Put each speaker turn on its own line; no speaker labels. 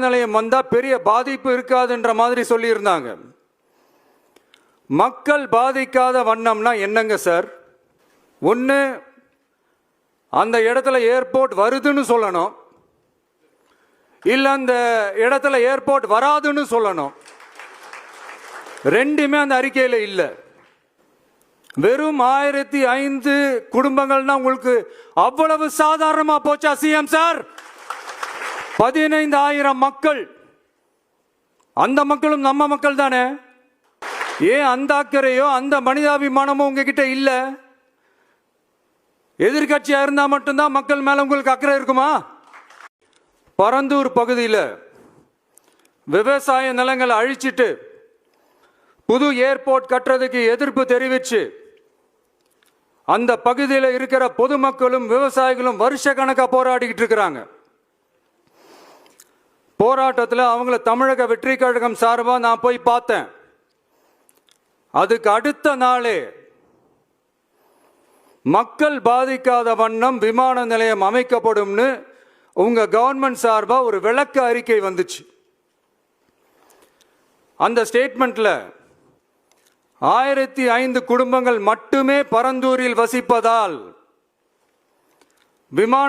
நிலையம் வந்தா பெரிய பாதிப்பு இருக்காதுன்ற மாதிரி சொல்லியிருந்தாங்க. மக்கள் பாதிக்காத வண்ணம்னா என்னங்க சார்? ஒன்று அந்த இடத்துல ஏர்போர்ட் வருதுன்னு சொல்லணும். இல்லை அந்த இடத்துல ஏர்போர்ட் வராதுன்னு சொல்லணும். ரெண்டுமே அந்த அறிக்கையில் இல்லை. வெறும் ஆயிரத்தி ஐந்து குடும்பங்கள்னா உங்களுக்கு அவ்வளவு சாதாரணமா போச்சா சிஎம் சார்? பதினைந்து ஆயிரம் மக்கள். அந்த மக்களும் நம்ம மக்கள் தானே? ஏன் அந்த அக்கறையோ அந்த மனிதாபிமானமோ உங்ககிட்ட இல்லை? எதிர்கட்சியா இருந்தா மட்டும்தான் மக்கள் மேல உங்களுக்கு அக்கறை இருக்குமா? பரந்தூர் பகுதியில் விவசாய நிலங்களை அழிச்சிட்டு புது ஏர்போர்ட் கட்டுறதுக்கு எதிர்ப்பு தெரிவிச்சு அந்த பகுதியில் இருக்கிற பொதுமக்களும் விவசாயிகளும் வருஷ கணக்காக போராடிக்கிட்டு இருக்கிறாங்க. போராட்டத்தில் அவங்கள தமிழக வெற்றி கழகம் சார்பாக நான் போய் பார்த்தேன். அதுக்கு அடுத்த நாளே மக்கள் பாதிக்காத வண்ணம் விமான நிலையம் அமைக்கப்படும்னு உங்க கவர்மெண்ட் சார்பாக ஒரு விளக்க அறிக்கை வந்துச்சு. அந்த ஸ்டேட்மெண்ட்ல ஆயிரத்தி ஐந்து குடும்பங்கள் மட்டுமே பரந்தூரில் வசிப்பதால் விமான